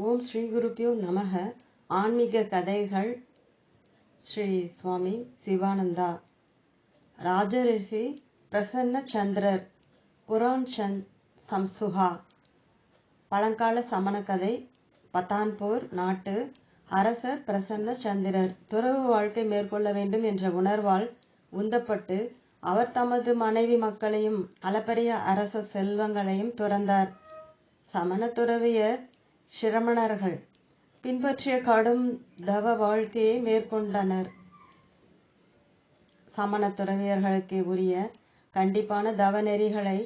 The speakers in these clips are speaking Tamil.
ஓம் ஸ்ரீ குருப்பியோ நமக. ஆன்மீக கதைகள் ஸ்ரீ சுவாமி சிவானந்தா. ராஜரிஷி பிரசன்ன சந்திரர் புரான் சந்த் சம்சுகா. பழங்கால சமண கதை பத்தான்பூர் நாட்டு அரசர் பிரசன்ன சந்திரர். துறவு வாழ்க்கை மேற்கொள்ள வேண்டும் என்ற உணர்வால் உந்தப்பட்டு அவர் தமது மனைவி மக்களையும் அளப்பரிய அரச செல்வங்களையும் துறந்தார். சமண துறவியர் சிரமணர்கள். பின்பற்றிய கடும் தவ வாழ்க்கையை மேற்கொண்டனர். சமண துறவியர்களுக்கு உரிய கண்டிப்பான தவ நெறிகளை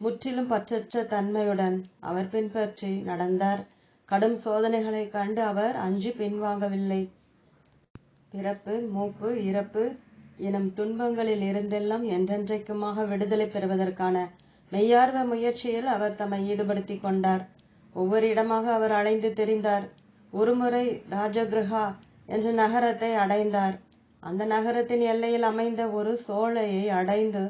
முற்றிலும் பற்றற்ற தன்மையுடன் அவர் பின்பற்றி நடந்தார். கடும் சோதனைகளை கண்டு அவர் அஞ்சு பின்வாங்கவில்லை. பிறப்பு மூப்பு இறப்பு எனும் துன்பங்களில் இருந்தெல்லாம் என்றென்றைக்குமாக விடுதலை பெறுவதற்கான மெய்யார்வ முயற்சியில் அவர் தம்மை ஈடுபடுத்தி கொண்டார். ஒவ்வொரு இடமாக அவர் அலைந்து தெரிந்தார். ஒருமுறை ராஜகிருஹா என்ற நகரத்தை அடைந்தார். அந்த நகரத்தின் எல்லையில் அமைந்த ஒரு சோலையை அடைந்து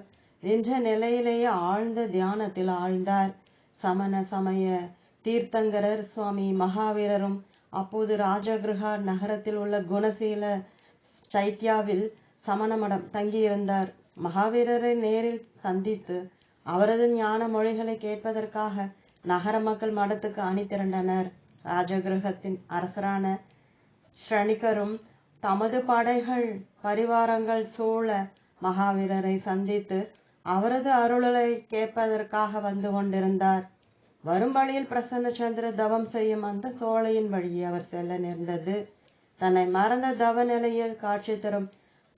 நின்ற நிலையிலேயே ஆழ்ந்த தியானத்தில் ஆழ்ந்தார். சமண சமய தீர்த்தங்கரர் சுவாமி மகாவீரரும் அப்போது ராஜகிருஹா நகரத்தில் உள்ள குணசீல சைத்யாவில் சமண மடம் தங்கியிருந்தார். மகாவீரரை நேரில் சந்தித்து அவரது ஞான மொழிகளை கேட்பதற்காக நகர மக்கள் மடத்துக்கு அணி திரண்டனர். ராஜகிரகத்தின் அரசரான ஸ்ரணிகரும் தமது படைகள் பரிவாரங்கள் சூழ மகாவீரரை சந்தித்து அவரது அருளலை கேட்பதற்காக வந்து கொண்டிருந்தார். வரும் வழியில் பிரசன்ன சந்திர தவம் செய்யும் அந்த சோலையின் வழியே அவர் செல்ல நேர்ந்தது. தன்னை மறந்த தவ நிலையில் காட்சி தரும்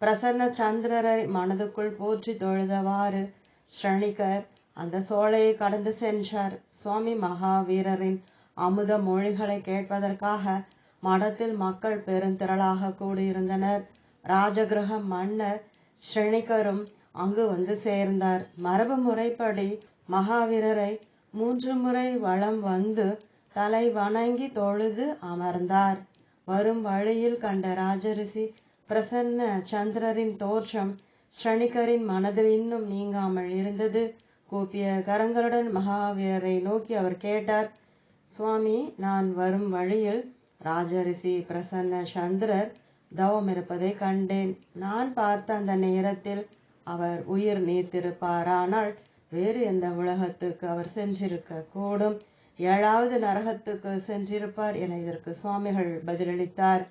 பிரசன்ன சந்திரரை மனதுக்குள் போற்றி தொழுதவாறு ஸ்ரணிகர் அந்த சோலையை கடந்து சென்றார். சுவாமி மகாவீரரின் அமுத மொழிகளை கேட்பதற்காக மடத்தில் மக்கள் பெருந்திரளாக கூடியிருந்தனர். ராஜகிரக மன்னர் ஸ்ரணிகரும் அங்கு வந்து சேர்ந்தார். மரபு முறைப்படி மகாவீரரை மூன்று முறை வளம் வந்து தலை வணங்கி தொழுது அமர்ந்தார். வரும் வழியில் கண்ட ராஜரிசி பிரசன்ன சந்திரரின் தோற்றம் ஸ்ரணிகரின் மனதில் இன்னும் நீங்காமல் இருந்தது. கூப்பிய கரங்களுடன் மகாவீரரை நோக்கி அவர் கேட்டார் சுவாமி நான் வரும் வழியில் ராஜரிஷி பிரசன்ன சந்திரர் தவம் இருப்பதை கண்டேன். நான் பார்த்த அந்த நேரத்தில் அவர் உயிர் நீத்திருப்பாரானால் வேறு எந்த உலகத்துக்கு அவர் சென்றிருக்க கூடும். ஏழாவது நரகத்துக்கு சென்றிருப்பார் என இதற்கு சுவாமிகள் பதிலளித்தார்.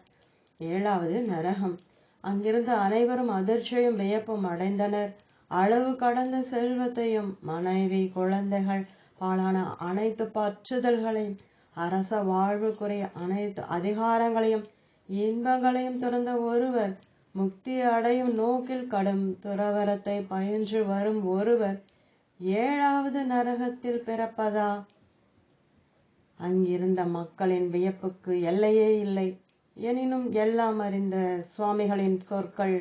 ஏழாவது நரகம். அங்கிருந்த அனைவரும் அதிர்ச்சியும் வியப்பும் அடைந்தனர். அளவு கடந்த செல்வத்தையும் மனைவி குழந்தைகள் பாலான அனைத்து பற்றுதல்களையும் அரச வாழ்வுக்குரிய அனைத்து அதிகாரங்களையும் இன்பங்களையும் துறந்த ஒருவர் முக்தி அடையும் நோக்கில் கடும் துறவரத்தை பயின்று வரும் ஒருவர் ஏழாவது நரகத்தில் பிறப்பதா? அங்கிருந்த மக்களின் வியப்புக்கு எல்லையே இல்லை. எனினும் எல்லாம் அறிந்த சுவாமிகளின் சொற்கள்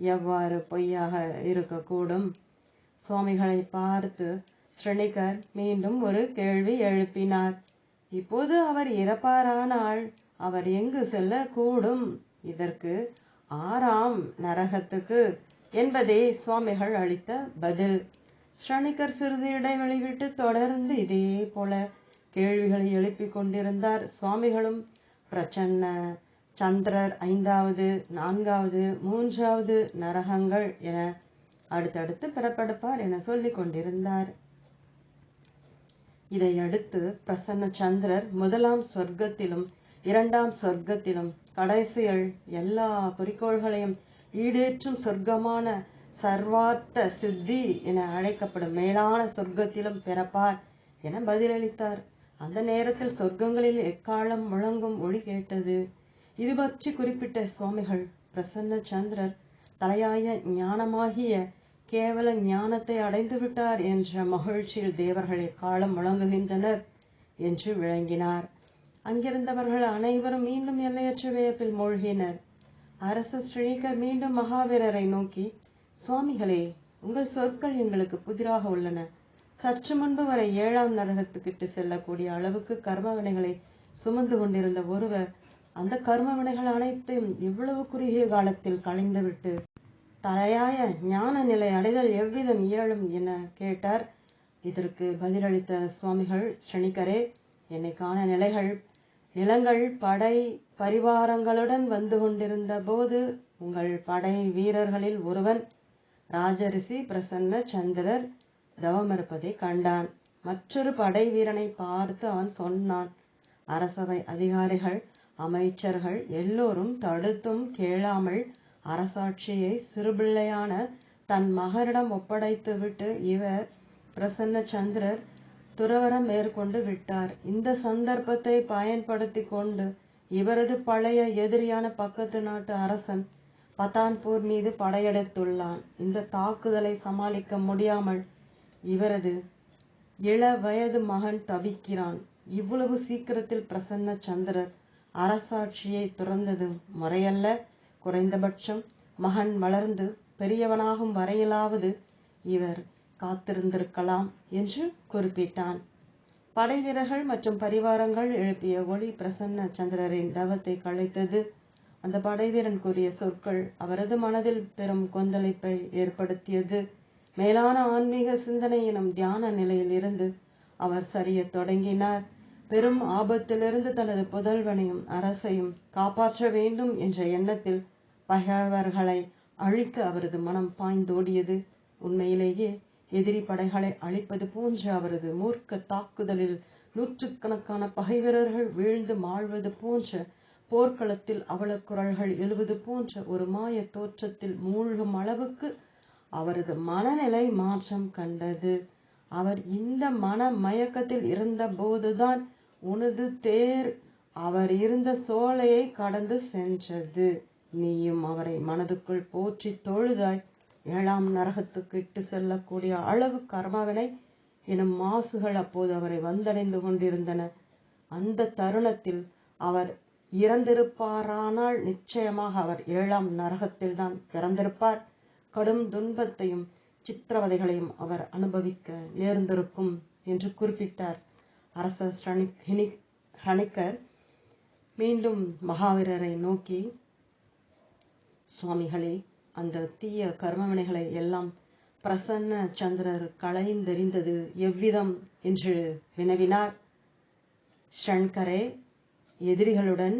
எவ்வாறு பொய்யாக இருக்கக்கூடும்? சுவாமிகளை பார்த்து ஸ்ரணிகர் மீண்டும் ஒரு கேள்வி எழுப்பினார். இப்போது அவர் இறப்பாரானால் அவர் எங்கு செல்லக்கூடும்? இதற்கு ஆறாம் நரகத்துக்கு என்பதே சுவாமிகள் அளித்த பதில். ஸ்ரணிகர் சிறிது இடைவெளி விட்டு தொடர்ந்து இதே போல கேள்விகளை எழுப்பிக் கொண்டிருந்தார். சுவாமிகளும் பிரச்சன்ன சந்திரர் ஐந்தாவது நான்காவது மூன்றாவது நரகங்கள் என அடுத்தடுத்து பிறப்படுப்பார் என சொல்லிக் கொண்டிருந்தார். இதையடுத்து பிரசன்ன சந்திரர் முதலாம் சொர்க்கத்திலும் இரண்டாம் சொர்க்கத்திலும் கடைசியில் எல்லா குறிக்கோள்களையும் ஈடேற்றும் சொர்க்கமான சர்வார்த்த சித்தி என அழைக்கப்படும் மேலான சொர்க்கத்திலும் பிறப்பார் என பதிலளித்தார். அந்த நேரத்தில் சொர்க்கங்களில் எக்காலம் முழங்கும் ஒளி கேட்டது? இது பற்றி குறிப்பிட்ட சுவாமிகள் பிரசன்ன சந்திரர் தலையாய ஞானமாகிய கேவல ஞானத்தை அடைந்து விட்டார் என்ற மகிழ்ச்சியில் தேவர்களை காலம் முழங்குகின்றனர் என்று விளங்கினார். அங்கிருந்தவர்கள் அனைவரும் மீண்டும் எல்லையற்ற வியப்பில் மூழ்கினர். அரச ஸ்ரீகர் மீண்டும் மகாவீரரை நோக்கி சுவாமிகளே உங்கள் சொற்கள் எங்களுக்கு புதிராக உள்ளன. சற்று முன்பு வரை ஏழாம் நரகத்துக்கிட்டு செல்லக்கூடிய அளவுக்கு கர்மவினைகளை சுமந்து கொண்டிருந்த ஒருவர் அந்த கர்ம வினைகள் அனைத்தையும் இவ்வளவு குறுகிய காலத்தில் கலைந்துவிட்டு தலையாய ஞான நிலை அடைதல் எவ்விதம் இயலும் என கேட்டார். இதற்கு பதிலளித்த சுவாமிகள் ஸ்ரணிகரே என்னை காண நிலைகள் நிலங்கள் படை பரிவாரங்களுடன் வந்து கொண்டிருந்த போது உங்கள் படை வீரர்களில் ஒருவன் ராஜரிசி பிரசன்ன சந்திரர் தவமிருப்பதை கண்டான். மற்றொரு படை வீரனை பார்த்து அவன் சொன்னான் அரசவை அதிகாரிகள் அமைச்சர்கள் எல்லோரும் தடுத்தும் கேளாமல் அரசாட்சியை சிறுபிள்ளையான தன் மகனிடம் ஒப்படைத்துவிட்டு இவர் பிரசன்ன சந்திரர் துறவரம் மேற்கொண்டு விட்டார். இந்த சந்தர்ப்பத்தை பயன்படுத்தி கொண்டு இவரது பழைய எதிரியான பக்கத்து நாட்டு அரசன் பத்தான்பூர் மீது படையெடுத்துள்ளான். இந்த தாக்குதலை சமாளிக்க முடியாமல் இவரது இள வயது மகன் தவிக்கிறான். இவ்வளவு சீக்கிரத்தில் பிரசன்ன சந்திரர் அரசாட்சியை துறந்தது முறையல்ல. குறைந்தபட்சம் மகன் வளர்ந்து பெரியவனாகும் வரையிலாவது இவர் காத்திருந்திருக்கலாம் என்று குறிப்பிட்டான். படை வீரர்கள் மற்றும் பரிவாரங்கள் எழுப்பிய ஒளி பிரசன்ன சந்திரரின் தவத்தை கலைத்தது. அந்த படைவீரன் கூறிய சொற்கள் அவரது மனதில் பெரும் கொந்தளிப்பை ஏற்படுத்தியது. மேலான ஆன்மீக சிந்தனை எனும் தியான நிலையில் இருந்து அவர் சரியத் தொடங்கினார். பெரும் ஆபத்திலிருந்து தனது புதல்வனையும் அரசையும் காப்பாற்ற வேண்டும் என்ற எண்ணத்தில் பகைவர்களை அழிக்க அவரது மனம் பாய்ந்தோடியது. உண்மையிலேயே எதிரி படைகளை அழிப்பது போன்ற அவரது மூர்க்க தாக்குதலில் நூற்றுக்கணக்கான பகைவீரர்கள் வீழ்ந்து மாழ்வது போன்ற போர்க்களத்தில் அவலக்குரல்கள் எழுவது போன்ற ஒரு மாய தோற்றத்தில் மூழ்கும் அளவுக்கு அவரது மனநிலை மாற்றம் கண்டது. அவர் இந்த மன மயக்கத்தில் இருந்த போதுதான் உனது தேர் அவர் இருந்த சோலையை கடந்து சென்றது. நீயும் அவரை மனதுக்குள் போற்றி தொழுதாய். ஏழாம் நரகத்துக்கு இட்டு செல்லக்கூடிய அளவு கர்மவினை எனும் மாசுகள் அப்போது அவரை வந்தடைந்து கொண்டிருந்தன. அந்த தருணத்தில் அவர் இறந்திருப்பாரானால் நிச்சயமாக அவர் ஏழாம் நரகத்தில் தான் பிறந்திருப்பார். கடும் துன்பத்தையும் சித்திரவதைகளையும் அவர் அனுபவிக்க நேர்ந்திருக்கும் என்று குறிப்பிட்டார். அரசர் ஹனிக்கர் மீண்டும் மகாவீரரை நோக்கி சுவாமிகளே அந்த தீய கர்மவினைகளை எல்லாம் பிரசன்ன சந்திரர் களைந்தெறிந்தது எவ்விதம்? என்று வினவினார். ஷங்கரே எதிரிகளுடன்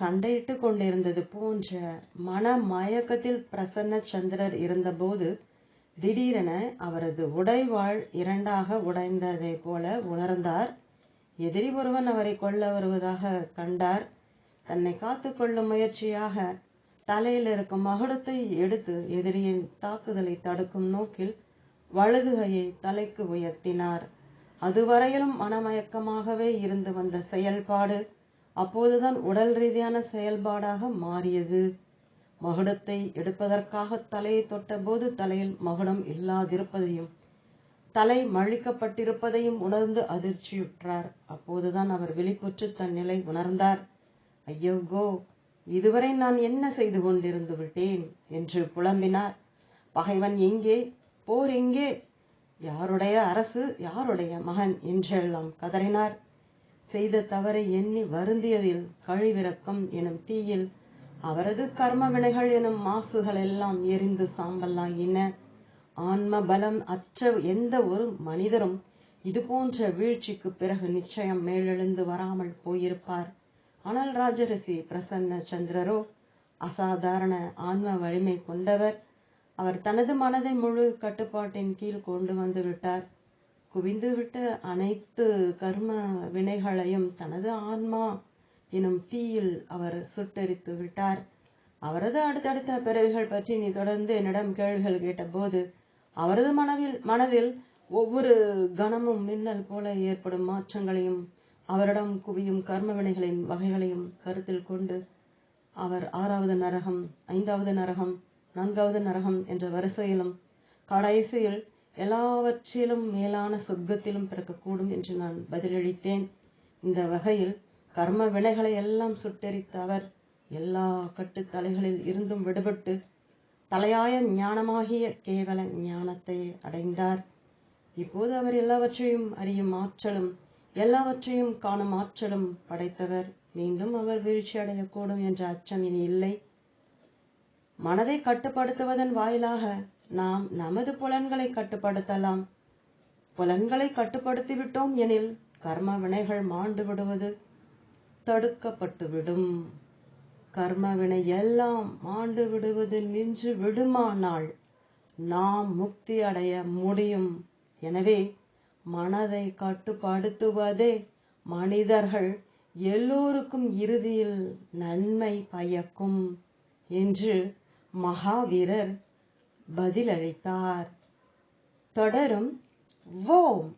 சண்டையிட்டு கொண்டிருந்தது போன்ற மன மயக்கத்தில் பிரசன்ன சந்திரர் இருந்தபோது திடீரென அவரது உடைவாள் இரண்டாக உடைந்ததைப் போல உணர்ந்தார். எதிரி ஒருவன் அவரை கொல்ல வருவதாக கண்டார். தன்னை காத்து கொள்ளும் முயற்சியாக தலையில் இருக்கும் மகுடத்தை எடுத்து எதிரியின் தாக்குதலை தடுக்கும் நோக்கில் வலதுகையை தலைக்கு உயர்த்தினார். அதுவரையிலும் மனமயக்கமாகவே இருந்து வந்த செயல்பாடு அப்போதுதான் உடல் ரீதியான செயல்பாடாக மாறியது. மகுடத்தை எடுப்பதற்காக தலையை தொட்டபோது தலையில் மகுடம் இல்லாதிருப்பதையும் தலை மழிக்கப்பட்டிருப்பதையும் உணர்ந்து அதிர்ச்சியுற்றார். அப்போதுதான் அவர் வெளிப்புற்று தன் நிலை உணர்ந்தார். ஐயோ கோ இதுவரை நான் என்ன செய்து கொண்டிருந்து விட்டேன்? என்று புலம்பினார். பகைவன் எங்கே? போர் எங்கே? யாருடைய அரசு? யாருடைய மகன்? என்றெல்லாம் கதறினார். செய்த தவறை எண்ணி வருந்தியதில் கழிவிறக்கம் எனும் தீயில் அவரது கர்ம வினைகள் எனும் மாசுகள் எல்லாம் எரிந்து சாம்பலாயின. ஆன்ம பலம் அற்ற எந்த ஒரு மனிதரும் இது போன்ற வீழ்ச்சிக்கு பிறகு நிச்சயம் மேலெழுந்து வராமல் போயிருப்பார். ஆனால் ராஜரிஷி பிரசன்ன சந்திரரோ அசாதாரண ஆன்ம வலிமை கொண்டவர் அவர் தனது மனதை முழு கட்டுப்பாட்டின் கீழ் கொண்டு வந்து விட்டார். குவிந்துவிட்ட அனைத்து கர்ம வினைகளையும் தனது ஆன்மா எனும் தீயில் அவர் சுட்டெரித்து விட்டார். அவரது அடுத்தடுத்த பிறவிகள் பற்றி நீ தொடர்ந்து என்னிடம் கேள்விகள் கேட்டபோது அவரது மனதில் மனதில் ஒவ்வொரு கணமும் மின்னல் போல ஏற்படும் மாற்றங்களையும் அவரிடம் குவியும் கர்ம வினைகளின் வகைகளையும் கருத்தில் கொண்டு அவர் ஆறாவது நரகம் ஐந்தாவது நரகம் நான்காவது நரகம் என்ற வரிசையிலும் கடைசியில் எல்லாவற்றிலும் மேலான சொர்க்கத்திலும் பிறக்கக்கூடும் என்று நான் பதிலளித்தேன். இந்த வகையில் கர்ம வினைகளை எல்லாம் சுட்டெரித்த அவர் எல்லா கட்டுத்தலைகளில் இருந்தும் விடுபட்டு தலையாய ஞானமாகிய கேவல ஞானத்தை அடைந்தார். இப்போது அவர் எல்லாவற்றையும் அறியும் ஆற்றலும் எல்லாவற்றையும் காணும் ஆற்றலும் படைத்தவர். மீண்டும் அவர் வீழ்ச்சி அடையக்கூடும் என்ற அச்சம் இனி இல்லை. மனதை கட்டுப்படுத்துவதன் வாயிலாக நாம் நமது புலன்களை கட்டுப்படுத்தலாம். புலன்களை கட்டுப்படுத்தி விட்டோம் எனில் கர்ம வினைகள் மாண்டு விடுவது தடுக்கப்பட்டுவிடும். கர்மவினை எல்லாம் மாண்டு விடுவது நின்று விடுமானால் நாம் முக்தி அடைய முடியும். எனவே மனதை கட்டுப்படுத்துவதே மனிதர்கள் எல்லோருக்கும் இறுதியில் நன்மை பயக்கும் என்று மகாவீரர் பதிலளித்தார். தொடரும். ஓம்.